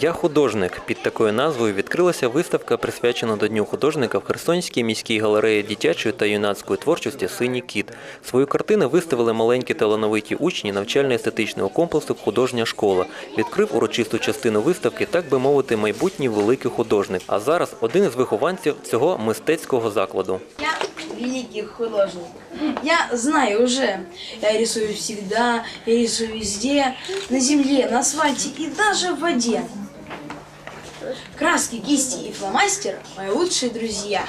Я художник. Під такою назвою відкрилася виставка, присвячена до Дню художника в Херсонській міській галереї дитячої та юнацької творчості Синій кіт. Свої картини виставили маленькі талановиті учні навчально-естетичного комплексу Художня школа. Відкрив урочисту частину виставки, так би мовити, майбутній великий художник. А зараз один із вихованців цього мистецького закладу. Я великий художник. Я знаю уже. Я рисую всегда, я рисую везде, на земле, на асфальте и даже в воде. Краски, кисти и фломастер – мои лучшие друзья.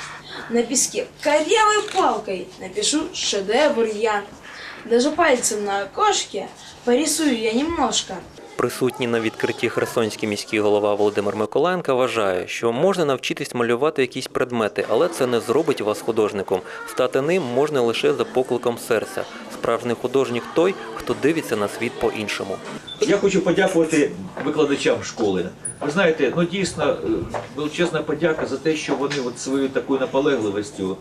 На песке корявой палкой напишу шедевр я. Даже пальцем на окошке порисую я немножко. Присутній на відкритті Херсонський міський голова Володимир Миколаєнко вважає, що можна навчитись малювати якісь предмети, але це не зробить вас художником. Стати ним можна лише за покликом серця. Справжній художник той, хто дивиться на світ по-іншому. Я хочу подякувати викладачам школи. Ви знаєте, ну дійсно е, величезна подяка за те, що вони от своєю такою наполегливістю,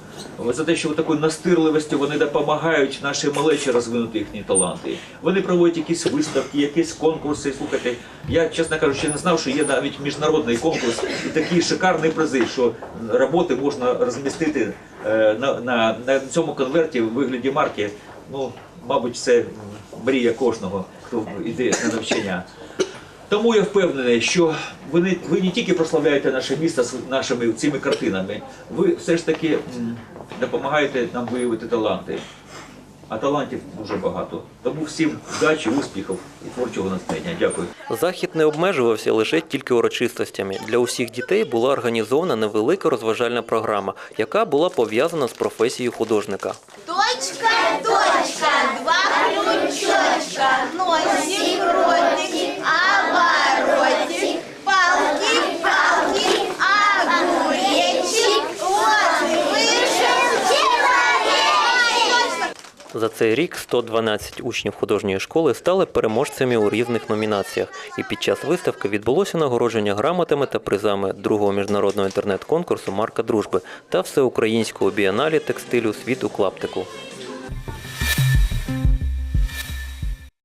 за те, що такою настирливістю вони допомагають нашій малечі розвинути їхні таланти. Вони проводять якісь виставки, якісь конкурси. Слухайте, я чесно кажучи, не знав, що є навіть міжнародний конкурс і такі шикарні призи, що роботи можна розмістити е, на, на, на цьому конверті в вигляді марки. Ну, мабуть, це мрія кожного, хто йде на навчання. Тому я впевнений, що ви не, ви не тільки прославляєте наше місто з нашими цими картинами, ви все ж таки допомагаєте нам виявити таланти. А талантів дуже багато. Тому всім вдачі, успіхів і творчого натхнення. Дякую. Захід не обмежувався лише тільки урочистостями. Для усіх дітей була організована невелика розважальна програма, яка була пов'язана з професією художника. Точка, За цей рік 112 учнів художньої школи стали переможцями у різних номінаціях. І під час виставки відбулося нагородження грамотами та призами другого міжнародного інтернет-конкурсу Марка дружби та всеукраїнського бієналі текстилю Світ у клаптику.